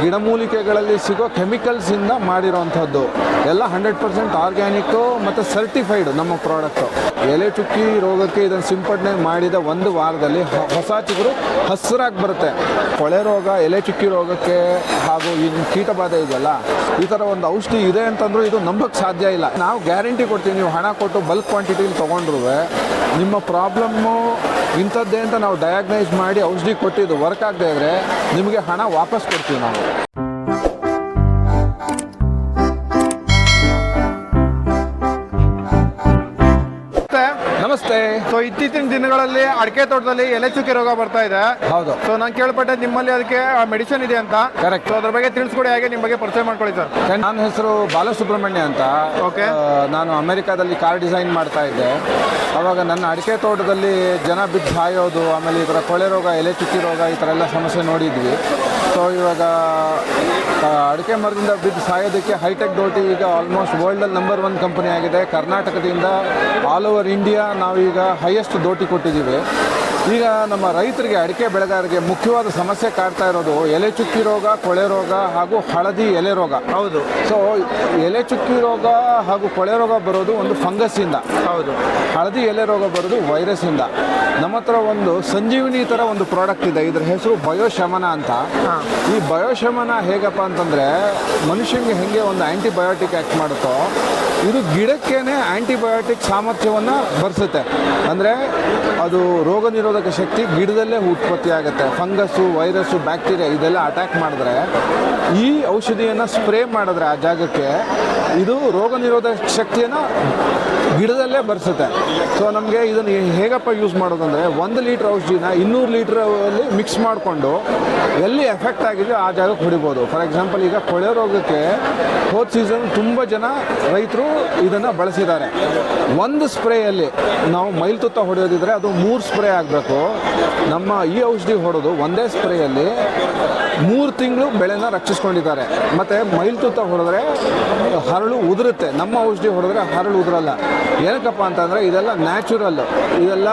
ಗಿಡಮೂಲಿಕೆಗಳಲ್ಲಿ ಸಿಗೋ ಕೆಮಿಕಲ್ಸಿಂದ ಮಾಡಿರೋವಂಥದ್ದು ಎಲ್ಲ ಹಂಡ್ರೆಡ್ ಪರ್ಸೆಂಟ್ ಆರ್ಗ್ಯಾನಿಕ್ಕು ಮತ್ತು ಸರ್ಟಿಫೈಡ್ ನಮ್ಮ ಪ್ರಾಡಕ್ಟು ಎಲೆ ಚುಕ್ಕಿ ರೋಗಕ್ಕೆ ಇದನ್ನು ಸಿಂಪಡಣೆ ಮಾಡಿದ ಒಂದು ವಾರದಲ್ಲಿ ಹೊಸ ಚಿಗುರು ಹಸಿರಾಗಿ ಬರುತ್ತೆ. ಕೊಳೆ ರೋಗ, ಎಲೆ ಚುಕ್ಕಿ ರೋಗಕ್ಕೆ ಹಾಗೂ ಈ ಕೀಟಬಾಧೆ ಇದೆಯಲ್ಲ, ಈ ಥರ ಒಂದು ಔಷಧಿ ಇದೆ ಅಂತಂದ್ರೂ ಇದು ನಂಬಕ್ಕೆ ಸಾಧ್ಯ ಇಲ್ಲ. ನಾವು ಗ್ಯಾರಂಟಿ ಕೊಡ್ತೀವಿ, ನೀವು ಹಣ ಕೊಟ್ಟು ಬಲ್ಕ್ ಕ್ವಾಂಟಿಟಿಲಿ ತೊಗೊಂಡ್ರು, ನಿಮ್ಮ ಪ್ರಾಬ್ಲಮ್ಮು ಇಂಥದ್ದೇ ಅಂತ ನಾವು ಡಯಾಗ್ನೈಸ್ ಮಾಡಿ ಔಷಧಿ ಕೊಟ್ಟಿದ್ದು ವರ್ಕ್ ಆಗದೆ ಇದ್ರೆ ನಿಮಗೆ ಹಣ ವಾಪಸ್ ಕೊಡ್ತೀವಿ ನಾವು. ನಮಸ್ತೆ. ಸೊ ಇತ್ತೀಚಿನ ದಿನಗಳಲ್ಲಿ ಅಡಿಕೆ ತೋಟದಲ್ಲಿ ಎಲೆ ಚುಕ್ಕಿ ರೋಗ ಬರ್ತಾ ಇದೆ. ಹೌದು. ಸೊ ನಾನು ಕೇಳ್ಪಟ್ಟೆ ನಿಮ್ಮಲ್ಲಿ ಅದಕ್ಕೆ ಮೆಡಿಸಿನ್ ಇದೆ ಅಂತ. ಕರೆಕ್ಟ್ ಸೊ ಅದ್ರ ಬಗ್ಗೆ ತಿಳಿಸ್ಕೊಡಿ ಹಾಗೆ ನಿಮ್ಮ ಬಗ್ಗೆ ಪರಿಚಯ ಮಾಡ್ಕೊಳ್ಳಿ ಸರ್. ನನ್ನ ಹೆಸರು ಬಾಲಸುಬ್ರಹ್ಮಣ್ಯ ಅಂತ. ಓಕೆ ನಾನು ಅಮೆರಿಕಾದಲ್ಲಿ ಕಾರ್ ಡಿಸೈನ್ ಮಾಡ್ತಾ ಇದ್ದೆ. ಅವಾಗ ನನ್ನ ಅಡಿಕೆ ತೋಟದಲ್ಲಿ ಜನ ಬಿದ್ದು ಹಾಯೋದು ಆಮೇಲೆ ಈ ಥರ ಕೊಳೆ ರೋಗ ಎಲೆ ಚುಕ್ಕಿ ರೋಗ ಈ ಥರ ಎಲ್ಲ ಸಮಸ್ಯೆ ನೋಡಿದ್ವಿ. ಸೊ ಇವಾಗ ಅಡಿಕೆ ಮರದಿಂದ ಬಿದ್ದು ಸಾಯೋದಕ್ಕೆ ಹೈಟೆಕ್ ಡೋಟಿ ಈಗ ಆಲ್ಮೋಸ್ಟ್ ವರ್ಲ್ಡಲ್ಲಿ ನಂಬರ್ ಒನ್ ಕಂಪನಿ ಆಗಿದೆ. ಕರ್ನಾಟಕದಿಂದ ಆಲ್ ಓವರ್ ಇಂಡಿಯಾ ನಾವೀಗ ಹೈಯೆಸ್ಟ್ ಡೋಟಿ ಕೊಟ್ಟಿದ್ದೀವಿ. ಈಗ ನಮ್ಮ ರೈತರಿಗೆ ಅಡಿಕೆ ಬೆಳೆಗಾರರಿಗೆ ಮುಖ್ಯವಾದ ಸಮಸ್ಯೆ ಕಾಡ್ತಾ ಇರೋದು ಎಲೆ ಚುಕ್ಕಿ ರೋಗ ಕೊಳೆ ರೋಗ ಹಾಗೂ ಹಳದಿ ಎಲೆ ರೋಗ. ಹೌದು. ಸೊ ಎಲೆ ಚುಕ್ಕಿ ರೋಗ ಹಾಗೂ ಕೊಳೆ ರೋಗ ಬರೋದು ಒಂದು ಫಂಗಸ್ಸಿಂದ ಹೌದು. ಹಳದಿ ಎಲೆ ರೋಗ ಬರೋದು ವೈರಸ್ಸಿಂದ ನಮ್ಮ ಹತ್ರ ಒಂದು ಸಂಜೀವಿನಿ ಥರ ಒಂದು ಪ್ರಾಡಕ್ಟ್ ಇದೆ. ಇದರ ಹೆಸರು ಬಯೋಶಮನ ಅಂತ. ಈ ಬಯೋಶಮನ ಹೇಗಪ್ಪ ಅಂತಂದರೆ ಮನುಷ್ಯನಿಗೆ ಹೇಗೆ ಒಂದು ಆ್ಯಂಟಿಬಯೋಟಿಕ್ ಆ್ಯಕ್ಟ್ ಮಾಡುತ್ತೋ ಇದು ಗಿಡಕ್ಕೇನೆ ಆ್ಯಂಟಿಬಯೋಟಿಕ್ ಸಾಮರ್ಥ್ಯವನ್ನು ಬರ್ಸುತ್ತೆ. ಅಂದರೆ ಅದು ರೋಗ ನಿರೋಧಕ ಶಕ್ತಿ ಗಿಡದಲ್ಲೇ ಉತ್ಪತ್ತಿ ಆಗುತ್ತೆ. ಫಂಗಸ್ಸು ವೈರಸ್ಸು ಬ್ಯಾಕ್ಟೀರಿಯಾ ಇದೆಲ್ಲ ಅಟ್ಯಾಕ್ ಮಾಡಿದ್ರೆ ಈ ಔಷಧಿಯನ್ನು ಸ್ಪ್ರೇ ಮಾಡಿದ್ರೆ ಆ ಜಾಗಕ್ಕೆ ಇದು ರೋಗ ನಿರೋಧಕ ಶಕ್ತಿಯನ್ನು ಗಿಡದಲ್ಲೇ ಬರ್ಸುತ್ತೆ. ಸೊ ನಮಗೆ ಇದನ್ನು ಹೇಗಪ್ಪ ಯೂಸ್ ಮಾಡೋದಂದರೆ, ಒಂದು ಲೀಟ್ರ್ ಔಷಧಿನ ಇನ್ನೂರು ಲೀಟ್ರಲ್ಲಿ ಮಿಕ್ಸ್ ಮಾಡಿಕೊಂಡು ಎಲ್ಲಿ ಎಫೆಕ್ಟ್ ಆಗಿದೆಯೋ ಆ ಜಾಗಕ್ಕೆ ಹೊಡಿಬೋದು. ಫಾರ್ ಎಕ್ಸಾಂಪಲ್ ಈಗ ಕೊಳೆ ರೋಗಕ್ಕೆ ಹೋದ ಸೀಸನ್ ತುಂಬ ಜನ ರೈತರು ಇದನ್ನು ಬಳಸಿದ್ದಾರೆ. ಒಂದು ಸ್ಪ್ರೇಯಲ್ಲಿ ನಾವು ಮೈಲ್ ತುತ್ತ ಹೊಡೆಯೋದಿದ್ರೆ ಅದು ಮೂರು ಸ್ಪ್ರೇ ಆಗಬೇಕು. ನಮ್ಮ ಈ ಔಷಧಿ ಹೊಡೆದು ಒಂದೇ ಸ್ಪ್ರೇಯಲ್ಲಿ ಮೂರು ತಿಂಗಳು ಬೆಳೆನ ರಕ್ಷಿಸ್ಕೊಂಡಿದ್ದಾರೆ. ಮತ್ತು ಮೈಲ್ ತುತ್ತ ಹೊಡೆದ್ರೆ ಹರಳು ಉದುರುತ್ತೆ. ನಮ್ಮ ಔಷಧಿ ಹೊಡೆದ್ರೆ ಹರಳು ಉದುರಲ್ಲ. ಏನಕ್ಕಪ್ಪ ಅಂತಂದರೆ ಇದೆಲ್ಲ ನ್ಯಾಚುರಲ್. ಇದೆಲ್ಲ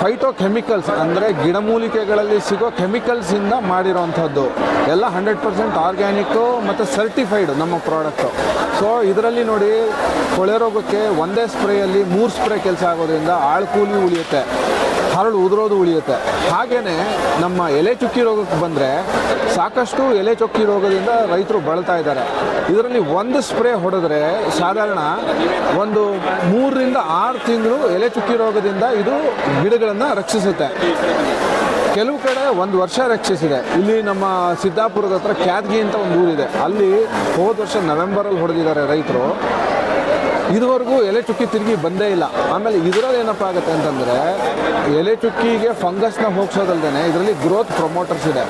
ಫೈಟೋ ಕೆಮಿಕಲ್ಸ್ ಅಂದರೆ ಗಿಡಮೂಲಿಕೆಗಳಲ್ಲಿ ಸಿಗೋ ಕೆಮಿಕಲ್ಸಿಂದ ಮಾಡಿರೋವಂಥದ್ದು ಎಲ್ಲ ಹಂಡ್ರೆಡ್ ಪರ್ಸೆಂಟ್ ಆರ್ಗ್ಯಾನಿಕ್ಕು ಮತ್ತು ಸರ್ಟಿಫೈಡ್ ನಮ್ಮ ಪ್ರಾಡಕ್ಟು ಸೊ ಇದರಲ್ಲಿ ನೋಡಿ, ಕೊಳೆ ರೋಗಕ್ಕೆ ಒಂದೇ ಸ್ಪ್ರೇಯಲ್ಲಿ ಮೂರು ಸ್ಪ್ರೇ ಕೆಲಸ ಆಗೋದ್ರಿಂದ ಆಳು ಕೂಲಿ ಉಳಿಯುತ್ತೆ. ಹರಳು ಉದುರೋದು ಉಳಿಯುತ್ತೆ. ಹಾಗೆಯೇ ನಮ್ಮ ಎಲೆ ಚುಕ್ಕಿ ರೋಗಕ್ಕೆ ಬಂದರೆ ಸಾಕಷ್ಟು ಎಲೆ ಚುಕ್ಕಿ ರೋಗದಿಂದ ರೈತರು ಬಳಲ್ತಾ ಇದ್ದಾರೆ. ಇದರಲ್ಲಿ ಒಂದು ಸ್ಪ್ರೇ ಹೊಡೆದ್ರೆ ಸಾಧಾರಣ ಒಂದು ಮೂರರಿಂದ ಆರು ತಿಂಗಳು ಎಲೆ ಚುಕ್ಕಿ ರೋಗದಿಂದ ಇದು ಗಿಡಗಳನ್ನು ರಕ್ಷಿಸುತ್ತೆ. ಕೆಲವು ಕಡೆ ಒಂದು ವರ್ಷ ರಕ್ಷಿಸಿದೆ. ಇಲ್ಲಿ ನಮ್ಮ ಸಿದ್ದಾಪುರದ ಹತ್ರ ಕ್ಯಾದ್ಗಿ ಅಂತ ಒಂದು ಊರಿದೆ. ಅಲ್ಲಿ ಹೋದ ವರ್ಷ ನವೆಂಬರಲ್ಲಿ ಹೊಡೆದಿದ್ದಾರೆ ರೈತರು. ಇದುವರೆಗೂ ಎಲೆ ಚುಕ್ಕಿ ತಿರುಗಿ ಬಂದೇ ಇಲ್ಲ. ಆಮೇಲೆ ಇದರಲ್ಲಿ ಏನಪ್ಪ ಆಗುತ್ತೆ ಅಂತಂದರೆ, ಎಲೆ ಚುಕ್ಕಿಗೆ ಫಂಗಸ್ನ ಹೋಗ್ಸೋದಲ್ದೇ ಇದರಲ್ಲಿ ಗ್ರೋತ್ ಪ್ರಮೋಟರ್ಸ್ ಇದೆ.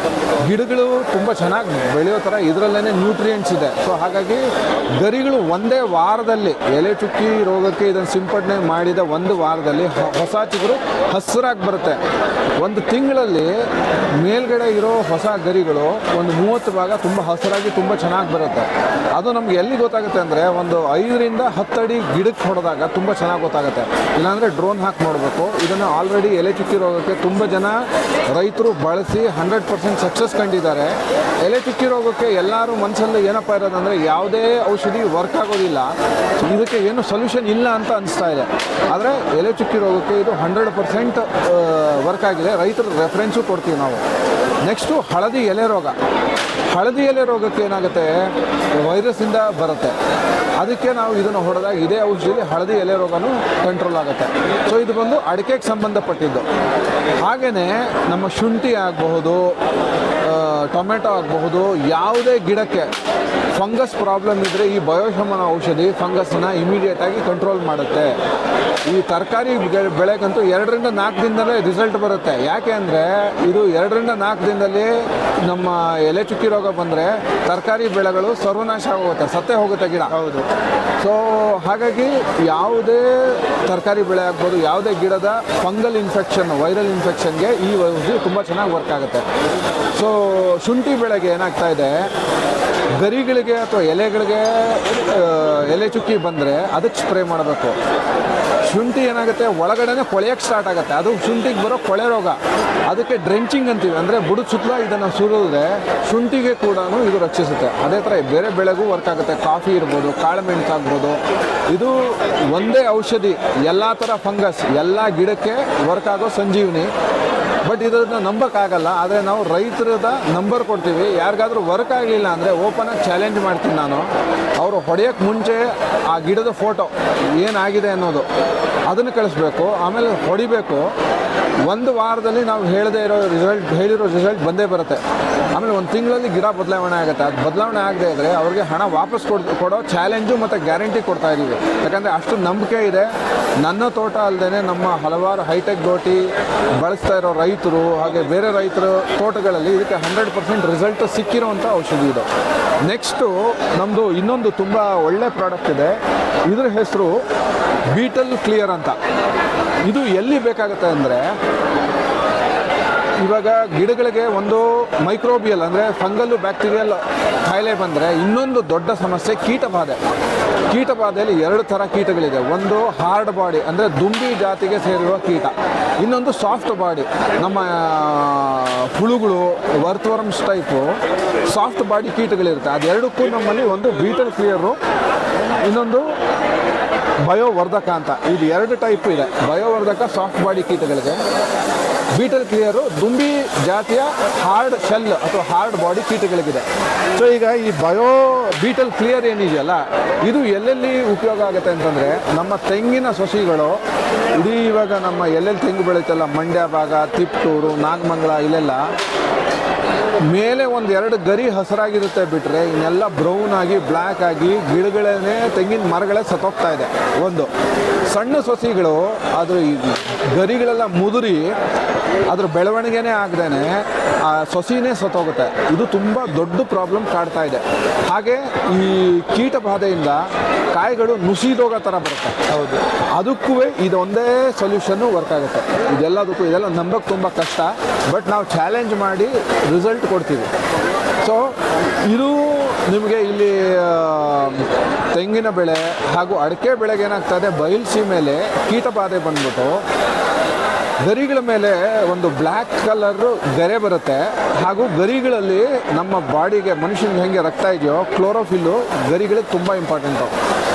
ಗಿಡಗಳು ತುಂಬ ಚೆನ್ನಾಗಿ ಬೆಳೆಯೋ ಥರ ಇದರಲ್ಲೇ ನ್ಯೂಟ್ರಿಯೆಂಟ್ಸ್ ಇದೆ. ಸೊ ಹಾಗಾಗಿ ಗರಿಗಳು ಒಂದೇ ವಾರದಲ್ಲಿ, ಎಲೆ ಚುಕ್ಕಿ ರೋಗಕ್ಕೆ ಇದನ್ನು ಸಿಂಪಡಣೆ ಮಾಡಿದ ಒಂದು ವಾರದಲ್ಲಿ ಹೊಸ ಚಿಗುರು ಹಸಿರಾಗಿ ಬರುತ್ತೆ. ಒಂದು ತಿಂಗಳಲ್ಲಿ ಮೇಲ್ಗಡೆ ಇರೋ ಹೊಸ ಗರಿಗಳು ಒಂದು ಮೂವತ್ತು ಭಾಗ ತುಂಬ ಹಸಿರಾಗಿ ತುಂಬ ಚೆನ್ನಾಗಿ ಬರುತ್ತೆ. ಅದು ನಮ್ಗೆ ಎಲ್ಲಿ ಗೊತ್ತಾಗುತ್ತೆ ಅಂದರೆ, ಒಂದು ಐದರಿಂದ ಹತ್ತು ಅಡಿ ಗಿಡಕ್ಕೆ ಹೊಡೆದಾಗ ತುಂಬ ಚೆನ್ನಾಗಿ ಗೊತ್ತಾಗುತ್ತೆ. ಇಲ್ಲಾಂದರೆ ಡ್ರೋನ್ ಹಾಕಿ ನೋಡಬೇಕು. ಇದನ್ನು ಆಲ್ರೆಡಿ ಎಲೆ ಚುಕ್ಕಿ ರೋಗಕ್ಕೆ ತುಂಬ ಜನ ರೈತರು ಬಳಸಿ ಹಂಡ್ರೆಡ್ ಪರ್ಸೆಂಟ್ ಸಕ್ಸಸ್ ಕಂಡಿದ್ದಾರೆ. ಎಲೆ ಚುಕ್ಕಿ ರೋಗಕ್ಕೆ ಎಲ್ಲರೂ ಮನಸ್ಸಲ್ಲಿ ಏನಪ್ಪ ಇರೋದಂದರೆ ಯಾವುದೇ ಔಷಧಿ ವರ್ಕ್ ಆಗೋದಿಲ್ಲ. ಇದಕ್ಕೆ ಏನು ಸೊಲ್ಯೂಷನ್ ಇಲ್ಲ ಅಂತ ಅನಿಸ್ತಾ ಇದೆ. ಆದರೆ ಎಲೆ ಚುಕ್ಕಿ ರೋಗಕ್ಕೆ ಇದು ಹಂಡ್ರೆಡ್ ಪರ್ಸೆಂಟ್ ವರ್ಕ್ ಆಗಿದೆ. ರೈತರ ರೆಫರೆನ್ಸು ಕೊಡ್ತೀವಿ ನಾವು. ನೆಕ್ಸ್ಟು ಹಳದಿ ಎಲೆ ರೋಗ. ಹಳದಿ ಎಲೆ ರೋಗಕ್ಕೆ ಏನಾಗುತ್ತೆ? ವೈರಸ್ಸಿಂದ ಬರುತ್ತೆ. ಅದಕ್ಕೆ ನಾವು ಇದನ್ನು ಹೊಡೆದಾಗ ಇದೇ ಔಷಧಿಯಲ್ಲಿ ಹಳದಿ ಎಲೆ ರೋಗನೂ ಕಂಟ್ರೋಲ್ ಆಗುತ್ತೆ. ಸೊ ಇದು ಬಂದು ಅಡಿಕೆಗೆ ಸಂಬಂಧಪಟ್ಟಿದ್ದು. ಹಾಗೆಯೇ ನಮ್ಮ ಶುಂಠಿ ಆಗಬಹುದು ಟೊಮೆಟೊ ಆಗಬಹುದು, ಯಾವುದೇ ಗಿಡಕ್ಕೆ ಫಂಗಸ್ ಪ್ರಾಬ್ಲಮ್ ಇದ್ದರೆ ಈ ಬಯೋಶಮನ ಔಷಧಿ ಫಂಗಸ್ನ ಇಮಿಡಿಯೇಟಾಗಿ ಕಂಟ್ರೋಲ್ ಮಾಡುತ್ತೆ. ಈ ತರಕಾರಿ ಬೆಳೆಗಂತೂ ಎರಡರಿಂದ ನಾಲ್ಕು ದಿನದಲ್ಲೇ ರಿಸಲ್ಟ್ ಬರುತ್ತೆ. ಯಾಕೆ ಅಂದರೆ ಇದು ಎರಡರಿಂದ ನಾಲ್ಕು ದಿನದಲ್ಲಿ ನಮ್ಮ ಎಲೆ ಚುಕ್ಕಿ ರೋಗ ಬಂದರೆ ತರಕಾರಿ ಬೆಳೆಗಳು ಸರ್ವನಾಶ ಆಗುತ್ತೆ ಸತ್ತೇ ಹೋಗುತ್ತೆ ಗಿಡ. ಹೌದು. ಸೊ ಹಾಗಾಗಿ ಯಾವುದೇ ತರಕಾರಿ ಬೆಳೆ ಆಗ್ಬೋದು ಯಾವುದೇ ಗಿಡದ ಫಂಗಲ್ ಇನ್ಫೆಕ್ಷನ್ ವೈರಲ್ ಇನ್ಫೆಕ್ಷನ್ಗೆ ಈ ಔಷಧಿ ತುಂಬ ಚೆನ್ನಾಗಿ ವರ್ಕ್ ಆಗುತ್ತೆ. ಸೊ ಶುಂಠಿ ಬೆಳೆಗೆ ಏನಾಗ್ತಾ ಇದೆ? ಗರಿಗಳಿಗೆ ಅಥವಾ ಎಲೆಗಳಿಗೆ ಎಲೆ ಚುಕ್ಕಿ ಬಂದರೆ ಅದಕ್ಕೆ ಸ್ಪ್ರೇ ಮಾಡಬೇಕು. ಶುಂಠಿ ಏನಾಗುತ್ತೆ? ಒಳಗಡೆನೆ ಕೊಳೆಯಕ್ಕೆ ಸ್ಟಾರ್ಟ್ ಆಗುತ್ತೆ. ಅದು ಶುಂಠಿಗೆ ಬರೋ ಕೊಳೆ ರೋಗ. ಅದಕ್ಕೆ ಡ್ರೆಂಚಿಂಗ್ ಅಂತೀವಿ. ಅಂದರೆ ಬುಡದ ಸುತ್ತಲ ಇದನ್ನು ಸುರಿದ್ರೆ ಶುಂಠಿಗೆ ಕೂಡ ಇದು ರಕ್ಷಿಸುತ್ತೆ. ಅದೇ ಥರ ಬೇರೆ ಬೆಳೆಗೂ ವರ್ಕ್ ಆಗುತ್ತೆ. ಕಾಫಿ ಇರ್ಬೋದು ಕಾಳುಮೆಣಸು ಆಗ್ಬೋದು. ಇದು ಒಂದೇ ಔಷಧಿ. ಎಲ್ಲ ಥರ ಫಂಗಸ್ ಎಲ್ಲ ಗಿಡಕ್ಕೆ ವರ್ಕ್ ಆಗೋ ಸಂಜೀವಿನಿ. ಬಟ್ ಇದನ್ನು ನಂಬಕ್ಕಾಗಲ್ಲ ಆದರೆ ನಾವು ರೈತರದ ನಂಬರ್ ಕೊಡ್ತೀವಿ. ಯಾರಿಗಾದರೂ ವರ್ಕ್ ಆಗಲಿಲ್ಲ ಅಂದರೆ ಓಪನಾಗಿ ಚಾಲೆಂಜ್ ಮಾಡ್ತೀನಿ ನಾನು. ಅವರು ಹೊಡೆಯೋಕ್ಕೆ ಮುಂಚೆ ಆ ಗಿಡದ ಫೋಟೋ ಏನಾಗಿದೆ ಅನ್ನೋದು ಅದನ್ನು ಕಳಿಸ್ಬೇಕು. ಆಮೇಲೆ ಹೊಡಿಬೇಕು. ಒಂದು ವಾರದಲ್ಲಿ ನಾವು ಹೇಳದೇ ಇರೋ ರಿಸಲ್ಟ್ ಹೇಳಿರೋ ರಿಸಲ್ಟ್ ಬಂದೇ ಬರುತ್ತೆ. ಆಮೇಲೆ ಒಂದು ತಿಂಗಳಲ್ಲಿ ಗಿಡ ಬದಲಾವಣೆ ಆಗುತ್ತೆ. ಅದು ಬದಲಾವಣೆ ಆಗದೆ ಇದ್ದರೆ ಅವ್ರಿಗೆ ಹಣ ವಾಪಸ್ ಕೊಡ್, ಕೊಡೋ ಚಾಲೆಂಜು ಮತ್ತು ಗ್ಯಾರಂಟಿ ಕೊಡ್ತಾ ಇದ್ದೀವಿ ಯಾಕಂದರೆ ಅಷ್ಟು ನಂಬಿಕೆ ಇದೆ. ನನ್ನ ತೋಟ ಅಲ್ಲದೆ ನಮ್ಮ ಹಲವಾರು ಹೈಟೆಕ್ ಗೋಟಿ ಬಳಸ್ತಾ ಇರೋ ರೈತರು ಹಾಗೆ ಬೇರೆ ರೈತರ ತೋಟಗಳಲ್ಲಿ ಇದಕ್ಕೆ ಹಂಡ್ರೆಡ್ ಪರ್ಸೆಂಟ್ ರಿಸಲ್ಟ್ ಸಿಕ್ಕಿರೋವಂಥ ಔಷಧಿ ಇದು. ನೆಕ್ಸ್ಟು ನಮ್ಮದು ಇನ್ನೊಂದು ತುಂಬ ಒಳ್ಳೆ ಪ್ರಾಡಕ್ಟ್ ಇದೆ. ಇದ್ರ ಹೆಸರು ಬೀಟಲ್ ಕ್ಲಿಯರ್ ಅಂತ. ಇದು ಎಲ್ಲಿ ಬೇಕಾಗುತ್ತೆ ಅಂದರೆ ಇವಾಗ ಗಿಡಗಳಿಗೆ ಒಂದು ಮೈಕ್ರೋಬಿಯಲ್, ಅಂದರೆ ಫಂಗಲ್ಲು ಬ್ಯಾಕ್ಟೀರಿಯಲ್ ಕಾಯಿಲೆ ಬಂದರೆ ಇನ್ನೊಂದು ದೊಡ್ಡ ಸಮಸ್ಯೆ ಕೀಟಬಾಧೆ. ಕೀಟಬಾಧೆಯಲ್ಲಿ ಎರಡು ಥರ ಕೀಟಗಳಿದೆ. ಒಂದು ಹಾರ್ಡ್ ಬಾಡಿ ಅಂದರೆ ದುಂಬಿ ಜಾತಿಗೆ ಸೇರಿರುವ ಕೀಟ. ಇನ್ನೊಂದು ಸಾಫ್ಟ್ ಬಾಡಿ ನಮ್ಮ ಹುಳುಗಳು ವರ್ತವರ್ಮ್ಸ್ ಟೈಪು ಸಾಫ್ಟ್ ಬಾಡಿ ಕೀಟಗಳಿರುತ್ತೆ. ಅದೆರಡಕ್ಕೂ ನಮ್ಮಲ್ಲಿ ಒಂದು ಬೀಟಲ್ ಕ್ಲಿಯರು ಇನ್ನೊಂದು ಬಯೋವರ್ಧಕ ಅಂತ. ಇದು ಎರಡು ಟೈಪ್ ಇದೆ. ಬಯೋವರ್ಧಕ ಸಾಫ್ಟ್ ಬಾಡಿ ಕೀಟಗಳಿಗೆ ಬೀಟಲ್ ಕ್ಲಿಯರು, ದುಂಬಿ ಜಾತಿಯ ಹಾರ್ಡ್ ಶೆಲ್ ಅಥವಾ ಹಾರ್ಡ್ ಬಾಡಿ ಕೀಟಗಳಿಗಿದೆ. ಸೊ ಈಗ ಈ ಬಯೋ ಬೀಟಲ್ ಕ್ಲಿಯರ್ ಏನಿದೆಯಲ್ಲ, ಇದು ಎಲ್ಲೆಲ್ಲಿ ಉಪಯೋಗ ಆಗುತ್ತೆ ಅಂತಂದರೆ, ನಮ್ಮ ತೆಂಗಿನ ಸೊಸಿಗಳು, ಇಡೀ ಇವಾಗ ನಮ್ಮ ಎಲ್ಲೆಲ್ಲಿ ತೆಂಗು ಬೆಳೀತಲ್ಲ ಮಂಡ್ಯ ಭಾಗ, ತಿಪ್ಟೂರು, ನಾಗಮಂಗಲ, ಇಲ್ಲೆಲ್ಲ ಮೇಲೆ ಒಂದು ಎರಡು ಗರಿ ಹಸರಾಗಿರುತ್ತೆ ಬಿಟ್ಟರೆ ಇನ್ನೆಲ್ಲ ಬ್ರೌನ್ ಆಗಿ ಬ್ಲ್ಯಾಕ್ ಆಗಿ ಗಿಡಗಳೇ ತೆಂಗಿನ ಮರಗಳೇ ಸತ್ತೋಗ್ತಾ ಇದೆ. ಒಂದು, ಸಣ್ಣ ಸಸಿಗಳು ಅದು ಗರಿಗಳೆಲ್ಲ ಮುದುರಿ ಅದ್ರ ಬೆಳವಣಿಗೆನೇ ಆಗದೇನೆ ಆ ಸೊಸಿನೇ ಸತ್ತೋಗುತ್ತೆ. ಇದು ತುಂಬ ದೊಡ್ಡ ಪ್ರಾಬ್ಲಮ್ ಕಾಡ್ತಾ ಇದೆ. ಹಾಗೆ ಈ ಕೀಟ ಬಾಧೆಯಿಂದ ಕಾಯಿಗಳು ನುಸಿದೋಗೋ ಥರ ಬರುತ್ತೆ. ಹೌದು. ಅದಕ್ಕೂ ಇದೊಂದೇ ಸೊಲ್ಯೂಷನ್ನು ವರ್ಕ್ ಆಗುತ್ತೆ. ಇದೆಲ್ಲದಕ್ಕೂ ಇದೆಲ್ಲ ನಂಬಕ್ಕೆ ತುಂಬ ಕಷ್ಟ. ಬಟ್ ನಾವು ಚಾಲೆಂಜ್ ಮಾಡಿ ರಿಸಲ್ಟ್ ಕೊಡ್ತೀವಿ. ಸೊ ಇದು ನಿಮಗೆ ಇಲ್ಲಿ ತೆಂಗಿನ ಬೆಳೆ ಹಾಗೂ ಅಡಿಕೆ ಬೆಳೆಗೆ ಏನಾಗ್ತದೆ ಬಯಲ್ಸಿ ಮೇಲೆ ಕೀಟ ಬಾಧೆ ಬಂದ್ಬಿಟ್ಟು ಗರಿಗಳ ಮೇಲೆ ಒಂದು ಬ್ಲ್ಯಾಕ್ ಕಲರ್ ಗರೆ ಬರುತ್ತೆ. ಹಾಗೂ ಗರಿಗಳಲ್ಲಿ ನಮ್ಮ ಬಾಡಿಗೆ ಮನುಷ್ಯನಿಗೆ ಹೆಂಗೆ ರಕ್ತ ಇದೆಯೋ, ಕ್ಲೋರೋಫಿಲ್ಲು ಗರಿಗಳಿಗೆ ತುಂಬ ಇಂಪಾರ್ಟೆಂಟು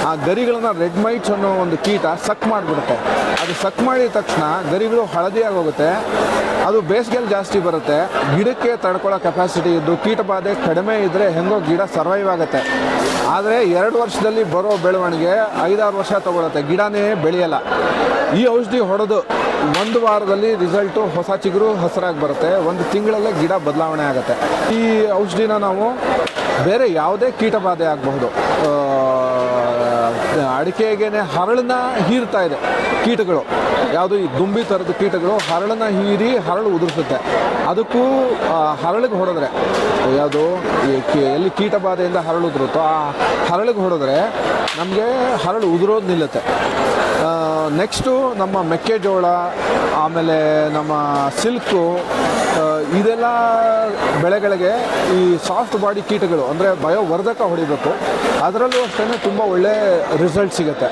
ಆ ಗರಿಗಳನ್ನು ರೆಡ್ ಮೈಟ್ಸ್ ಅನ್ನೋ ಒಂದು ಕೀಟ ಸಕ್ ಮಾಡಿಬಿಡುತ್ತೆ. ಅದು ಸಕ್ ಮಾಡಿದ ತಕ್ಷಣ ಗರಿಗಳು ಹಳದಿಯಾಗಿ ಹೋಗುತ್ತೆ ಅದು ಬೇಸಿಗೆಯಲ್ಲಿ ಜಾಸ್ತಿ ಬರುತ್ತೆ. ಗಿಡಕ್ಕೆ ತಡ್ಕೊಳ್ಳೋ ಕೆಪಾಸಿಟಿ ಇದ್ದು ಕೀಟ ಬಾಧೆ ಕಡಿಮೆ ಇದ್ದರೆ ಹೆಂಗೋ ಗಿಡ ಸರ್ವೈವ್ ಆಗುತ್ತೆ. ಆದರೆ ಎರಡು ವರ್ಷದಲ್ಲಿ ಬರೋ ಬೆಳವಣಿಗೆ ಐದಾರು ವರ್ಷ ತಗೊಳುತ್ತೆ. ಗಿಡನೇ ಬೆಳೆಯಲ್ಲ. ಈ ಔಷಧಿ ಹೊಡೆದು ಒಂದು ವಾರದಲ್ಲಿ ರಿಸಲ್ಟು ಹೊಸ ಚಿಗುರು, ಹಸಿರಾಗಿ ಬರುತ್ತೆ. ಒಂದು ತಿಂಗಳಲ್ಲೇ ಗಿಡ ಬದಲಾವಣೆ ಆಗುತ್ತೆ. ಈ ಔಷಧಿನ ನಾವು ಬೇರೆ ಯಾವುದೇ ಕೀಟಬಾಧೆ ಆಗಬಹುದು. ಅಡಿಕೆಗೆ ಹರಳನ್ನ ಹೀರ್ತಾ ಇದೆ ಕೀಟಗಳು. ಯಾವುದು ಈ ದುಂಬಿ ಥರದ ಕೀಟಗಳು ಹರಳನ್ನ ಹೀರಿ ಹರಳು ಉದುರಿಸುತ್ತೆ. ಅದಕ್ಕೂ ಹರಳಿಗೆ ಹೊಡೆದ್ರೆ, ಯಾವುದು ಎಲ್ಲಿ ಕೀಟಬಾಧೆಯಿಂದ ಹರಳು ಉದುರುತ್ತೋ ಆ ಹರಳಿಗೆ ಹೊಡೆದ್ರೆ ನಮಗೆ ಹರಳು ಉದುರೋದು ನಿಲ್ಲುತ್ತೆ. ನೆಕ್ಸ್ಟು ನಮ್ಮ ಮೆಕ್ಕೆಜೋಳ, ಆಮೇಲೆ ನಮ್ಮ ಸಿಲ್ಕು ಇದೆಲ್ಲ ಬೆಳೆಗಳಿಗೆ ಈ ಸಾಫ್ಟ್ ಬಾಡಿ ಕೀಟಗಳು, ಅಂದರೆ ಬಯೋವರ್ಧಕ ಹೊಡಿಬೇಕು. ಅದರಲ್ಲೂ ಅಷ್ಟೇ ತುಂಬ ಒಳ್ಳೆ ರಿಸಲ್ಟ್ ಸಿಗುತ್ತೆ.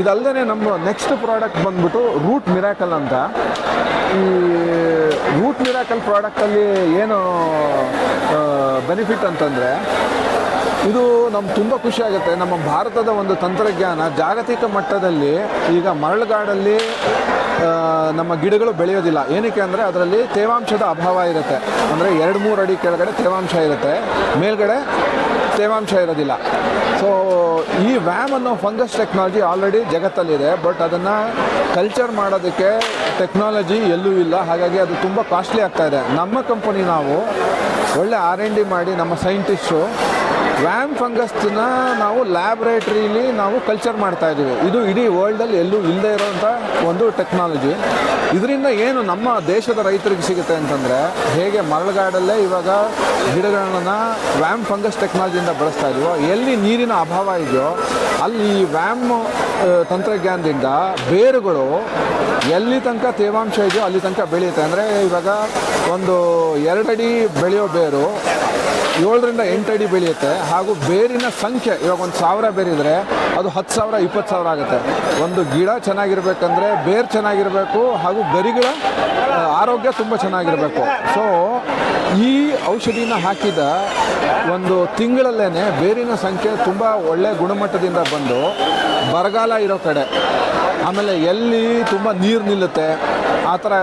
ಇದಲ್ಲದೆ ನಮ್ಮ ನೆಕ್ಸ್ಟ್ ಪ್ರಾಡಕ್ಟ್ ಬಂದ್ಬಿಟ್ಟು ರೂಟ್ ಮಿರಾಕಲ್ ಅಂತ. ಈ ರೂಟ್ ಮಿರಾಕಲ್ ಪ್ರಾಡಕ್ಟಲ್ಲಿ ಏನು ಬೆನಿಫಿಟ್ ಅಂತಂದರೆ ಇದು ನಮ್ಗೆ ತುಂಬ ಖುಷಿ ಆಗುತ್ತೆ. ನಮ್ಮ ಭಾರತದ ಒಂದು ತಂತ್ರಜ್ಞಾನ ಜಾಗತಿಕ ಮಟ್ಟದಲ್ಲಿ ಈಗ ಮರಳುಗಾಡಲ್ಲಿ ನಮ್ಮ ಗಿಡಗಳು ಬೆಳೆಯೋದಿಲ್ಲ. ಏನಕ್ಕೆ ಅಂದರೆ ಅದರಲ್ಲಿ ತೇವಾಂಶದ ಅಭಾವ ಇರುತ್ತೆ. ಅಂದರೆ ಎರಡು ಮೂರು ಅಡಿ ಕೆಳಗಡೆ ತೇವಾಂಶ ಇರುತ್ತೆ. ಮೇಲ್ಗಡೆ ತೇವಾಂಶ ಇರೋದಿಲ್ಲ. ಸೊ ಈ ವ್ಯಾಮ್ ಅನ್ನೋ ಫಂಗಸ್ ಟೆಕ್ನಾಲಜಿ ಆಲ್ರೆಡಿ ಜಗತ್ತಲ್ಲಿದೆ. ಬಟ್ ಅದನ್ನು ಕಲ್ಚರ್ ಮಾಡೋದಕ್ಕೆ ಟೆಕ್ನಾಲಜಿ ಎಲ್ಲೂ ಇಲ್ಲ. ಹಾಗಾಗಿ ಅದು ತುಂಬ ಕಾಸ್ಟ್ಲಿ ಆಗ್ತಾ ಇದೆ. ನಮ್ಮ ಕಂಪನಿ ನಾವು ಒಳ್ಳೆ ಆರ್ ಮಾಡಿ ನಮ್ಮ ಸೈಂಟಿಸ್ಟು ವ್ಯಾಮ್ ಫಂಗಸ್ನ ನಾವು ಲ್ಯಾಬ್ರೇಟ್ರಿಲಿ ನಾವು ಕಲ್ಚರ್ ಮಾಡ್ತಾ ಇದ್ದೀವಿ. ಇದು ಇಡೀ ವರ್ಲ್ಡಲ್ಲಿ ಎಲ್ಲೂ ಇಲ್ಲದೆ ಇರೋವಂಥ ಒಂದು ಟೆಕ್ನಾಲಜಿ. ಇದರಿಂದ ಏನು ನಮ್ಮ ದೇಶದ ರೈತರಿಗೆ ಸಿಗುತ್ತೆ ಅಂತಂದರೆ, ಹೇಗೆ ಮರಳುಗಾಡಲ್ಲೇ ಇವಾಗ ಗಿಡಗಳನ್ನು ವ್ಯಾಮ್ ಫಂಗಸ್ ಟೆಕ್ನಾಲಜಿಯಿಂದ ಬಳಸ್ತಾ ಇದೀವೋ, ಎಲ್ಲಿ ನೀರಿನ ಅಭಾವ ಇದೆಯೋ, ಅಲ್ಲಿ ಈ ವ್ಯಾಮ್ ತಂತ್ರಜ್ಞಾನದಿಂದ ಬೇರುಗಳು ಎಲ್ಲಿ ತನಕ ತೇವಾಂಶ ಇದೆಯೋ ಅಲ್ಲಿ ತನಕ ಬೆಳೆಯುತ್ತೆ. ಅಂದರೆ ಇವಾಗ ಒಂದು ಎರಡಡಿ ಬೆಳೆಯೋ ಬೇರು ಏಳರಿಂದ ಎಂಟು ಅಡಿ ಬೆಳೆಯುತ್ತೆ ಹಾಗೂ ಬೇರಿನ ಸಂಖ್ಯೆ, ಇವಾಗ ಒಂದು ಸಾವಿರ ಬೇರಿದ್ರೆ ಅದು ಹತ್ತು ಸಾವಿರ, ಇಪ್ಪತ್ತು ಸಾವಿರ ಆಗುತ್ತೆ. ಒಂದು ಗಿಡ ಚೆನ್ನಾಗಿರಬೇಕಂದ್ರೆ ಬೇರು ಚೆನ್ನಾಗಿರಬೇಕು ಹಾಗೂ ಗರಿಗಳ ಆರೋಗ್ಯ ತುಂಬ ಚೆನ್ನಾಗಿರಬೇಕು. ಸೊ ಈ ಔಷಧಿನ ಹಾಕಿದ ಒಂದು ತಿಂಗಳಲ್ಲೇ ಬೇರಿನ ಸಂಖ್ಯೆ ತುಂಬ ಒಳ್ಳೆ ಗುಣಮಟ್ಟದಿಂದ ಬಂದು ಬರಗಾಲ ಇರೋ ಕಡೆ. ಆಮೇಲೆ ಎಲ್ಲಿ ತುಂಬ ನೀರು ನಿಲ್ಲುತ್ತೆ ಆ ಥರ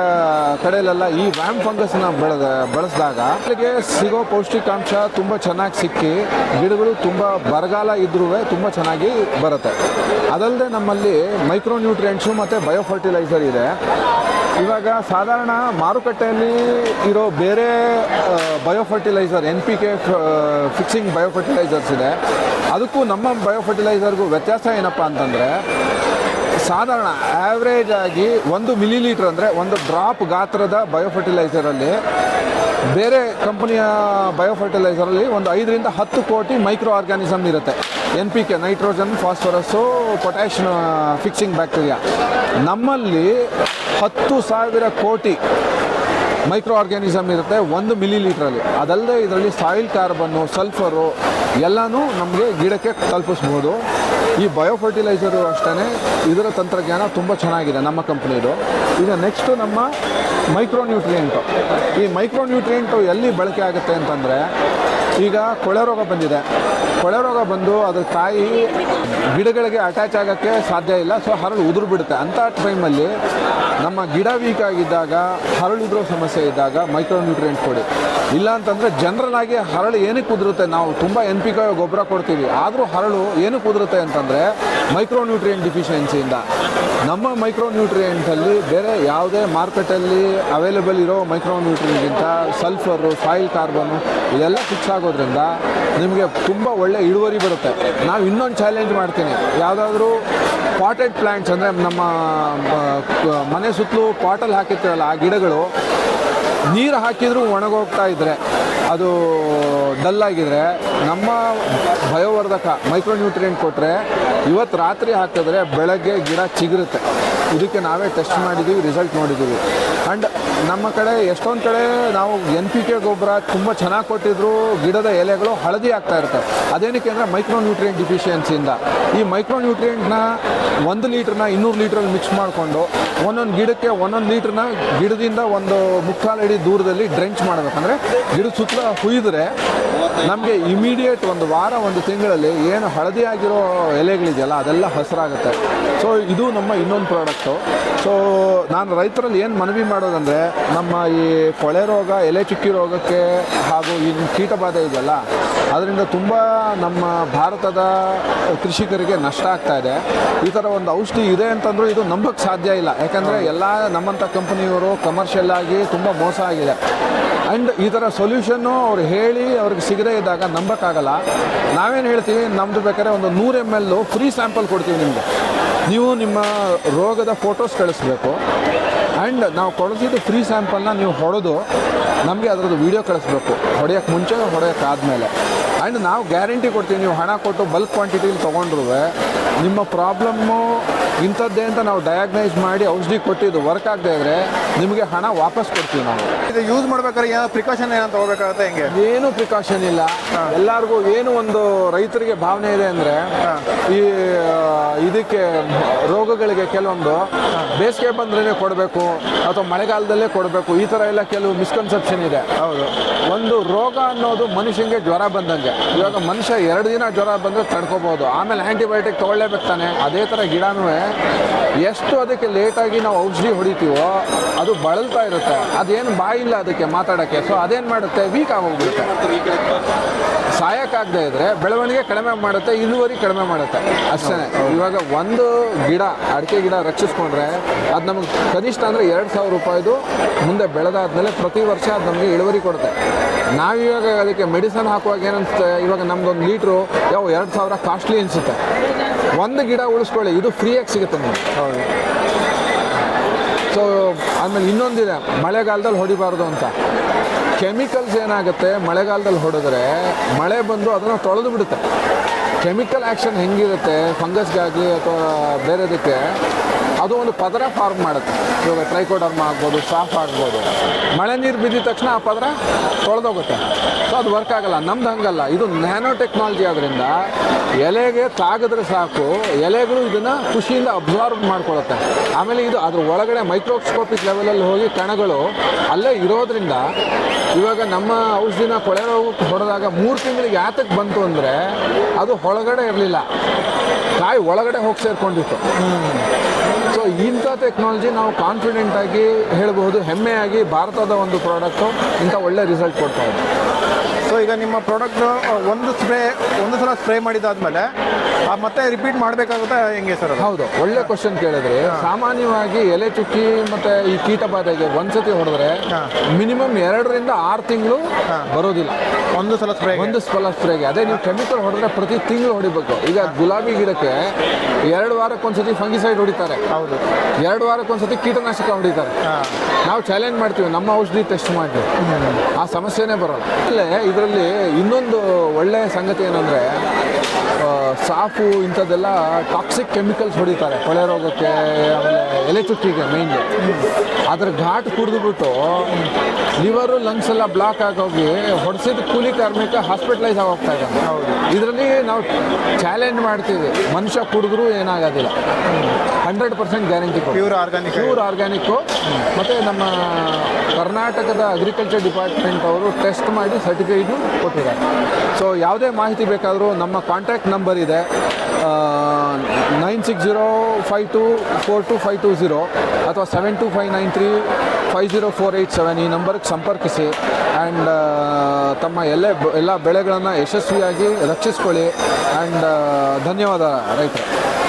ಕಡೆಯಲ್ಲೆಲ್ಲ ಈ ವ್ಯಾಮ್ ಫಂಗಸ್ನ ಬೆಳೆದ, ಬಳಸಿದಾಗ ಅಲ್ಲಿಗೆ ಸಿಗೋ ಪೌಷ್ಟಿಕಾಂಶ ತುಂಬ ಚೆನ್ನಾಗಿ ಸಿಕ್ಕಿ ಗಿಡಗಳು ತುಂಬ ಬರಗಾಲ ಇದ್ರೂ ತುಂಬ ಚೆನ್ನಾಗಿ ಬರುತ್ತೆ. ಅದಲ್ಲದೆ ನಮ್ಮಲ್ಲಿ ಮೈಕ್ರೋ ನ್ಯೂಟ್ರಿಯೆಂಟ್ಸು ಮತ್ತು ಬಯೋ ಫರ್ಟಿಲೈಸರ್ ಇದೆ. ಇವಾಗ ಸಾಧಾರಣ ಮಾರುಕಟ್ಟೆಯಲ್ಲಿ ಇರೋ ಬೇರೆ bio fertiliser N P K fixing bio fertilisers ಇದೆ. ಅದಕ್ಕೂ ನಮ್ಮ ಬಯೋ ಫರ್ಟಿಲೈಸರ್ಗೂ ವ್ಯತ್ಯಾಸ ಏನಪ್ಪ ಅಂತಂದರೆ ಸಾಧಾರಣ ಆ್ಯಾವ್ರೇಜ್ ಆಗಿ ಒಂದು ಮಿಲಿ ಲೀಟ್ರ್ ಅಂದರೆ ಒಂದು ಡ್ರಾಪ್ ಗಾತ್ರದ ಬಯೋ ಫರ್ಟಿಲೈಸರಲ್ಲಿ ಬೇರೆ ಕಂಪನಿಯ ಬಯೋ ಫರ್ಟಿಲೈಸರಲ್ಲಿ ಒಂದು ಐದರಿಂದ ಹತ್ತು ಕೋಟಿ ಮೈಕ್ರೋ ಆರ್ಗ್ಯಾನಿಸಮ್ ಇರುತ್ತೆ N P K nitrogen phosphorus potash fixing bacteria ನಮ್ಮಲ್ಲಿ ಹತ್ತು ಸಾವಿರ ಕೋಟಿ ಮೈಕ್ರೋ ಆರ್ಗ್ಯಾನಿಸಮ್ ಇರುತ್ತೆ ಒಂದು ಮಿಲಿ ಲೀಟ್ರಲ್ಲಿ ಅದಲ್ಲದೆ ಇದರಲ್ಲಿ ಸಾಯಿಲ್ ಕಾರ್ಬನ್ನು ಸಲ್ಫರು ಎಲ್ಲನೂ ನಮಗೆ ಗಿಡಕ್ಕೆ ತಲುಪಿಸ್ಬೋದು. ಈ ಬಯೋ ಫರ್ಟಿಲೈಸರು ಅಷ್ಟೇ ಇದರ ತಂತ್ರಜ್ಞಾನ ತುಂಬ ಚೆನ್ನಾಗಿದೆ ನಮ್ಮ ಕಂಪ್ನಿದು ಈಗ ನೆಕ್ಸ್ಟು ನಮ್ಮ ಮೈಕ್ರೋ ನ್ಯೂಟ್ರಿಯೆಂಟು ಈ ಮೈಕ್ರೋ ನ್ಯೂಟ್ರಿಯೆಂಟು ಎಲ್ಲಿ ಬಳಕೆ ಆಗುತ್ತೆ ಅಂತಂದರೆ, ಈಗ ಕೊಳೆ ರೋಗ ಬಂದಿದೆ. ಕೊಳೆ ರೋಗ ಬಂದು ಅದ್ರ ಕಾಯಿ ಗಿಡಗಳಿಗೆ ಅಟ್ಯಾಚ್ ಆಗೋಕ್ಕೆ ಸಾಧ್ಯ ಇಲ್ಲ. ಸೊ ಹರಳು ಉದುರು ಬಿಡುತ್ತೆ. ಅಂಥ ಟೈಮಲ್ಲಿ ನಮ್ಮ ಗಿಡ ವೀಕ್ ಆಗಿದ್ದಾಗ ಹರಳಿದ್ರೋ ಸಮಸ್ಯೆ ಇದ್ದಾಗ ಮೈಕ್ರೋನ್ಯೂಟ್ರಿಯೆಂಟ್ ಕೊಡಿ. ಇಲ್ಲ ಅಂತಂದರೆ ಜನರಲ್ ಆಗಿ ಹರಳು ಏನಕ್ಕೆ ಉದುರುತ್ತೆ ನಾವು ತುಂಬ ಎನ್ ಪಿ ಕೆ ಗೊಬ್ಬರ ಕೊಡ್ತೀವಿ. ಆದರೂ ಹರಳು ಏನಕ್ಕೆ ಉದುರುತ್ತೆ ಅಂತಂದರೆ ಮೈಕ್ರೋ ನ್ಯೂಟ್ರಿಯೆಂಟ್ ಡಿಫಿಷಿಯನ್ಸಿಯಿಂದ ನಮ್ಮ ಮೈಕ್ರೋನ್ಯೂಟ್ರಿಯೆಂಟಲ್ಲಿ ಬೇರೆ ಯಾವುದೇ ಮಾರ್ಕೆಟಲ್ಲಿ ಅವೈಲೇಬಲ್ ಇರೋ ಮೈಕ್ರೋ ನ್ಯೂಟ್ರಿಯೆಂಟ್ಗಿಂತ ಸಲ್ಫರು ಸಾಯಿಲ್ ಕಾರ್ಬನ್ನು ಇದೆಲ್ಲ ಫಿಕ್ಸ್ ಆಗೋದ್ರಿಂದ ನಿಮಗೆ ತುಂಬ ಒಳ್ಳೆ ಇಳುವರಿ ಬರುತ್ತೆ. ನಾವು ಇನ್ನೊಂದು ಚಾಲೆಂಜ್ ಮಾಡ್ತೀನಿ. ಯಾವುದಾದ್ರೂ ಪಾಟೆಡ್ ಪ್ಲ್ಯಾಂಟ್ಸ್ ಅಂದರೆ ನಮ್ಮ ಮನೆ ಸುತ್ತಲೂ ಪಾಟಲ್ಲಿ ಹಾಕಿರ್ತೀವಲ್ಲ ಆ ಗಿಡಗಳು, ನೀರು ಹಾಕಿದರೂ ಒಣಗೋಗ್ತಾ ಇದ್ದರೆ ಅದು ಡಲ್ ಆಗಿದ್ರೆ ನಮ್ಮ ಭಯವರ್ಧಕ ಮೈಕ್ರೋನ್ಯೂಟ್ರಿಯೆಂಟ್ ಕೊಟ್ಟರೆ ಇವತ್ತು ರಾತ್ರಿ ಹಾಕಿದ್ರೆ ಬೆಳಗ್ಗೆ ಗಿಡ ಚಿಗುರುತ್ತೆ. ಇದಕ್ಕೆ ನಾವೇ ಟೆಸ್ಟ್ ಮಾಡಿದ್ದೀವಿ ರಿಸಲ್ಟ್ ನೋಡಿದ್ದೀವಿ ಆ್ಯಂಡ್ ನಮ್ಮ ಕಡೆ ಎಷ್ಟೊಂದು ಕಡೆ ನಾವು ಎನ್ ಪಿ ಕೆ ಗೊಬ್ಬರ ತುಂಬ ಚೆನ್ನಾಗಿ ಕೊಟ್ಟಿದ್ರು, ಗಿಡದ ಎಲೆಗಳು ಹಳದಿ ಆಗ್ತಾ ಇರ್ತವೆ ಅದೇನಕ್ಕೆ ಅಂದರೆ ಮೈಕ್ರೋ ನ್ಯೂಟ್ರಿಯೆಂಟ್ ಡಿಫಿಷಿಯನ್ಸಿಯಿಂದ ಈ ಮೈಕ್ರೋ ನ್ಯೂಟ್ರಿಯೆಂಟ್ನ ಒಂದು ಲೀಟ್ರನ್ನ ಇನ್ನೂರು ಲೀಟ್ರಲ್ಲಿ ಮಿಕ್ಸ್ ಮಾಡಿಕೊಂಡು ಒಂದೊಂದು ಗಿಡಕ್ಕೆ ಒಂದೊಂದು ಲೀಟ್ರನ್ನ ಗಿಡದಿಂದ ಒಂದು ಮುಕ್ಕಾಲು ಅಡಿ ದೂರದಲ್ಲಿ ಡ್ರೆಂಚ್ ಮಾಡಬೇಕಂದ್ರೆ ಗಿಡ ಸುತ್ತಲ ಹುಯ್ದರೆ ನಮಗೆ ಇಮಿಡಿಯೇಟ್ ಒಂದು ವಾರ, ಒಂದು ತಿಂಗಳಲ್ಲಿ ಏನು ಹಳದಿ ಆಗಿರೋ ಎಲೆಗಳಿದೆಯಲ್ಲ, ಅದೆಲ್ಲ ಹಸರಾಗುತ್ತೆ. ಸೊ ಇದು ನಮ್ಮ ಇನ್ನೊಂದು ಪ್ರಾಡಕ್ಟು ಸೊ ನಾನು ರೈತರಲ್ಲಿ ಏನು ಮನವಿ ಮಾಡೋದಂದರೆ ನಮ್ಮ ಈ ಕೊಳೆ ರೋಗ ಎಲೆ ಚುಕ್ಕಿ ರೋಗಕ್ಕೆ ಹಾಗೂ ಈ ಕೀಟಬಾಧೆ ಇದೆಯಲ್ಲ ಅದರಿಂದ ತುಂಬ ನಮ್ಮ ಭಾರತದ ಕೃಷಿಕರಿಗೆ ನಷ್ಟ ಆಗ್ತಾ ಇದೆ. ಈ ಥರ ಒಂದು ಔಷಧಿ ಇದೆ ಅಂತಂದರೂ ಇದು ನಂಬಕ್ಕೆ ಸಾಧ್ಯ ಇಲ್ಲ. ಯಾಕಂದರೆ ಎಲ್ಲ ನಮ್ಮಂಥ ಕಂಪನಿಯವರು ಕಮರ್ಷಿಯಲ್ ಆಗಿ ತುಂಬ ಮೋಸ ಆಗಿದೆ. ಆ್ಯಂಡ್ ಈ ಥರ ಸೊಲ್ಯೂಷನ್ನು ಅವ್ರು ಹೇಳಿ ಅವ್ರಿಗೆ ಸಿಗದೇ ಇದ್ದಾಗ ನಂಬಕ್ಕಾಗಲ್ಲ ನಾವೇನು ಹೇಳ್ತೀವಿ ನಮ್ಮದು ಬೇಕಾದ್ರೆ ಒಂದು ನೂರು ಎಂ ಎಲ್ಲು ಫ್ರೀ ಸ್ಯಾಂಪಲ್ ಕೊಡ್ತೀವಿ ನಿಮಗೆ. ನೀವು ನಿಮ್ಮ ರೋಗದ ಫೋಟೋಸ್ ಕಳಿಸ್ಬೇಕು. ಆ್ಯಂಡ್ ನಾವು ಕೊಡಿಸಿದ್ದು ಫ್ರೀ ಸ್ಯಾಂಪಲ್ನ ನೀವು ಹೊಡೆದು ನಮಗೆ ಅದರದ್ದು ವೀಡಿಯೋ ಕಳಿಸ್ಬೇಕು. ಹೊಡೆಯೋಕ್ಕೆ ಮುಂಚೆ ಹೊಡೆಯೋಕ್ಕೆ ಆದಮೇಲೆ. ಆ್ಯಂಡ್ ನಾವು ಗ್ಯಾರಂಟಿ ಕೊಡ್ತೀವಿ, ನೀವು ಹಣ ಕೊಟ್ಟು ಬಲ್ಕ್ ಕ್ವಾಂಟಿಟಿಲಿ ತೊಗೊಂಡ್ರು ನಿಮ್ಮ ಪ್ರಾಬ್ಲಮ್ಮು ಇಂಥದ್ದೇ ಅಂತ ನಾವು ಡಯಾಗ್ನೈಸ್ ಮಾಡಿ ಔಷಧಿ ಕೊಟ್ಟಿದ್ದು ವರ್ಕ್ ಆಗದೆ ಇದ್ದರೆ ನಿಮಗೆ ಹಣ ವಾಪಸ್ ಕೊಡ್ತೀವಿ ನಾವು. ಇದು ಯೂಸ್ ಮಾಡ್ಬೇಕಾದ್ರೆ ಏನೋ ಪ್ರಿಕಾಷನ್ ಏನೋ ತಗೋಬೇಕಾಗತ್ತೆ ಹೆಂಗೆ? ಏನು ಪ್ರಿಕಾಷನ್ ಇಲ್ಲ. ಎಲ್ಲರಿಗೂ ಏನು ಒಂದು ರೈತರಿಗೆ ಭಾವನೆ ಇದೆ ಅಂದರೆ ಈ ಇದಕ್ಕೆ ರೋಗಗಳಿಗೆ ಕೆಲವೊಂದು ಬೇಸಿಗೆ ಬಂದ್ರೇ ಕೊಡಬೇಕು ಅಥವಾ ಮಳೆಗಾಲದಲ್ಲೇ ಕೊಡಬೇಕು. ಈ ಥರ ಎಲ್ಲ ಕೆಲವು ಮಿಸ್ಕನ್ಸೆಪ್ಷನ್ ಇದೆ. ಹೌದು. ಒಂದು ರೋಗ ಅನ್ನೋದು ಮನುಷ್ಯನಿಗೆ ಜ್ವರ ಬಂದಂಗೆ. ಇವಾಗ ಮನುಷ್ಯ ಎರಡು ದಿನ ಜ್ವರ ಬಂದರೆ ತಡ್ಕೋಬೋದು ಆಮೇಲೆ ಆ್ಯಂಟಿಬಯೋಟಿಕ್ ತಗೊಳ್ಳೇಬೇಕು ತಾನೆ. ಅದೇ ಥರ ಗಿಡನೂ ಎಷ್ಟು ಅದಕ್ಕೆ ಲೇಟಾಗಿ ನಾವು ಔಷಧಿ ಹೊಡಿತೀವೋ ಅದು ಬಳಲ್ತಾ ಇರುತ್ತೆ. ಅದೇನು ಬಾಯಿಲ್ಲ ಅದಕ್ಕೆ ಮಾತಾಡೋಕ್ಕೆ. ಸೊ ಅದೇನು ಮಾಡುತ್ತೆ? ವೀಕ್ ಆಗೋಗ್ಬಿಡುತ್ತೆ. ಸಾಯಕ್ಕಾಗದೇ ಇದ್ರೆ ಬೆಳವಣಿಗೆ ಕಡಿಮೆ ಮಾಡುತ್ತೆ ಇಳುವರಿ ಕಡಿಮೆ ಮಾಡುತ್ತೆ. ಅಷ್ಟೇ. ಇವಾಗ ಒಂದು ಗಿಡ ಅಡಿಕೆ ಗಿಡ ರಕ್ಷಿಸ್ಕೊಂಡ್ರೆ ಅದು ನಮಗೆ ಕನಿಷ್ಠ ಅಂದರೆ ಎರಡು ಸಾವಿರ ರೂಪಾಯಿದು ಮುಂದೆ ಬೆಳೆದಾದ್ಮೇಲೆ ಪ್ರತಿ ವರ್ಷ ಅದು ನಮಗೆ ಇಳುವರಿ ಕೊಡುತ್ತೆ. ನಾವಿವಾಗ ಅದಕ್ಕೆ ಮೆಡಿಸನ್ ಹಾಕುವಾಗ ಏನನ್ಸುತ್ತೆ? ಇವಾಗ ನಮ್ದೊಂದು ಲೀಟ್ರು ಯಾವ ಎರಡು ಸಾವಿರ ಕಾಸ್ಟ್ಲಿ ಅನಿಸುತ್ತೆ. ಒಂದು ಗಿಡ ಉಳಿಸ್ಕೊಳ್ಳಿ ಇದು ಫ್ರೀಯಾಗಿ ಸಿಗುತ್ತೆ ನಿಮಗೆ. ಸೊ ಆಮೇಲೆ ಇನ್ನೊಂದಿದೆ, ಮಳೆಗಾಲದಲ್ಲಿ ಹೊಡಿಬಾರ್ದು ಅಂತ. ಕೆಮಿಕಲ್ಸ್ ಏನಾಗುತ್ತೆ, ಮಳೆಗಾಲದಲ್ಲಿ ಹೊಡೆದ್ರೆ ಮಳೆ ಬಂದು ಅದನ್ನು ತೊಳೆದು ಬಿಡುತ್ತೆ. ಕೆಮಿಕಲ್ ಆ್ಯಕ್ಷನ್ ಹೆಂಗಿರುತ್ತೆ ಫಂಗಸ್ಗಾಗಲಿ ಅಥವಾ ಬೇರೆದಕ್ಕೆ ಅದು ಒಂದು ಪದರ ಫಾರ್ಮ್ ಮಾಡುತ್ತೆ. ಇವಾಗ ಟ್ರೈಕೋಡರ್ಮ ಆಗ್ಬೋದು ಸಾಫ್ ಆಗ್ಬೋದು. ಮಳೆ ನೀರು ಬಿದ್ದಿದ ತಕ್ಷಣ ಆ ಪದರ ತೊಳೆದೋಗುತ್ತೆ. ಸೊ ಅದು ವರ್ಕ್ ಆಗಲ್ಲ. ನಮ್ದು ಹಂಗಲ್ಲ. ಇದು ನ್ಯಾನೋ ಟೆಕ್ನಾಲಜಿ ಆದ್ರಿಂದ ಎಲೆಗೆ ತಾಗಿದ್ರೆ ಸಾಕು, ಎಲೆಗಳು ಇದನ್ನು ಖುಷಿಯಿಂದ ಅಬ್ಸಾರ್ವ್ ಮಾಡ್ಕೊಳ್ಳುತ್ತೆ ಆಮೇಲೆ ಇದು ಅದ್ರ ಒಳಗಡೆ ಮೈಕ್ರೋಸ್ಕೋಪಿಕ್ ಲೆವೆಲಲ್ಲಿ ಹೋಗಿ ಕಣಗಳು ಅಲ್ಲೇ ಇರೋದ್ರಿಂದ ಇವಾಗ ನಮ್ಮ ಔಷಧಿನ ಕೊಳೆ ರೋಗಕ್ಕೆ ಹೊಡೆದಾಗ ಮೂರು ತಿಂಗಳಿಗೆ ಯಾತಕ್ಕೆ ಬಂತು ಅಂದರೆ ಅದು ಒಳಗಡೆ ಇರಲಿಲ್ಲ. ಕಾಯಿ ಒಳಗಡೆ ಹೋಗಿ ಸೇರ್ಕೊಂಡಿತ್ತು. ಸೊ ಇಂಥ ಟೆಕ್ನಾಲಜಿ ನಾವು ಕಾನ್ಫಿಡೆಂಟ್ ಆಗಿ ಹೇಳಬಹುದು, ಹೆಮ್ಮೆಯಾಗಿ ಭಾರತದ ಒಂದು ಪ್ರಾಡಕ್ಟು ಇಂಥ ಒಳ್ಳೆ ರಿಸಲ್ಟ್ ಕೊಡ್ತಾ ಇದೆ. ಸೊ ಈಗ ನಿಮ್ಮ ಪ್ರಾಡಕ್ಟ್ ಒಂದು ಸ್ಪ್ರೇ ಒಂದು ಸಲ ಸ್ಪ್ರೇ ಮಾಡಿದಾದ್ಮೇಲೆ ಮತ್ತೆ ರಿಪೀಟ್ ಮಾಡಬೇಕಾಗುತ್ತೆ ಹೆಂಗೆ ಸರ್ ಹೌದು ಒಳ್ಳೆ ಕ್ವಶನ್ ಕೇಳಿದ್ರೆ. ಸಾಮಾನ್ಯವಾಗಿ ಎಲೆ ಚುಕ್ಕಿ ಮತ್ತೆ ಈ ಕೀಟ ಬಾಧೆಗೆ ಒಂದ್ಸತಿ ಹೊಡೆದ್ರೆ. ಮಿನಿಮಮ್ ಎರಡರಿಂದ ಆರು ತಿಂಗಳು ಬರೋದಿಲ್ಲ. ಒಂದು ಸಲ ಸ್ಪ್ರೇ ಒಂದು ಸಲ ಸ್ಪ್ರೇಗೆ ಅದೇ ನೀವು ಕೆಮಿಕಲ್ ಹೊಡೆದ್ರೆ ಪ್ರತಿ ತಿಂಗಳು ಹೊಡಿಬೇಕು. ಈಗ ಗುಲಾಬಿ ಗಿಡಕ್ಕೆ ಎರಡು ವಾರಕ್ಕೊಂದ್ಸತಿ ಫಂಗಿಸೈಡ್ ಹೊಡಿತಾರೆ. ಹೌದು. ಎರಡು ವಾರಕ್ಕೊಂದ್ಸತಿ ಕೀಟನಾಶಕ ಹೊಡಿತಾರೆ. ನಾವು ಚಾಲೆಂಜ್ ಮಾಡ್ತೀವಿ ನಮ್ಮ ಔಷಧಿ ಟೆಸ್ಟ್ ಮಾಡಿ. ಆ ಸಮಸ್ಯೆನೇ ಬರೋಲ್ಲ. ಅಲ್ಲೇ ಇದರಲ್ಲಿ ಇನ್ನೊಂದು ಒಳ್ಳೆಯ ಸಂಗತಿ ಏನಂದರೆ ಸಾಫು ಇಂಥದ್ದೆಲ್ಲ ಟಾಕ್ಸಿಕ್ ಕೆಮಿಕಲ್ಸ್ ಹೊಡಿತಾರೆ. ಕೊಳೆ ರೋಗಕ್ಕೆ ಆಮೇಲೆ ಎಲೆ ಚುಕ್ಕಿಗೆ ಮೇಯ್ನ್ ಅದ್ರ ಘಾಟ್ ಕುಡಿದ್ಬಿಟ್ಟು ಲಿವರು ಲಂಗ್ಸ್ ಎಲ್ಲ ಬ್ಲಾಕ್ ಆಗೋಗಿ ಹೊಡೆಸಿದ ಕೂಲಿ ಕಾರ್ಮಿಕ ಹಾಸ್ಪಿಟಲೈಸ್ ಆಗೋಗ್ತಾ ಇದ್ದಾನೆ. ಇದರಲ್ಲಿ ನಾವು ಚಾಲೆಂಜ್ ಮಾಡ್ತೀವಿ. ಮನುಷ್ಯ ಕುಡಿದ್ರೂ ಏನಾಗೋದಿಲ್ಲ. Hundred percent guarantee pure organic pure organic ಮತ್ತು ನಮ್ಮ ಕರ್ನಾಟಕದ ಅಗ್ರಿಕಲ್ಚರ್ ಡಿಪಾರ್ಟ್ಮೆಂಟ್ ಅವರು ಟೆಸ್ಟ್ ಮಾಡಿ ಸರ್ಟಿಫಿಕೇಟು ಕೊಟ್ಟಿದ್ದಾರೆ. ಸೊ ಯಾವುದೇ ಮಾಹಿತಿ ಬೇಕಾದರೂ ನಮ್ಮ ಕಾಂಟ್ಯಾಕ್ಟ್ ನಂಬರ್ ಇದೆ. Nine six zero five two four two five two zero ಅಥವಾ seven two five nine three five zero four eight seven ಈ ನಂಬರ್ಗೆ ಸಂಪರ್ಕಿಸಿ ಆ್ಯಂಡ್ ತಮ್ಮ ಎಲ್ಲ ಎಲ್ಲ ಬೆಳೆಗಳನ್ನು ಯಶಸ್ವಿಯಾಗಿ ರಕ್ಷಿಸ್ಕೊಳ್ಳಿ ಆ್ಯಂಡ್ ಧನ್ಯವಾದ ರೈತರು.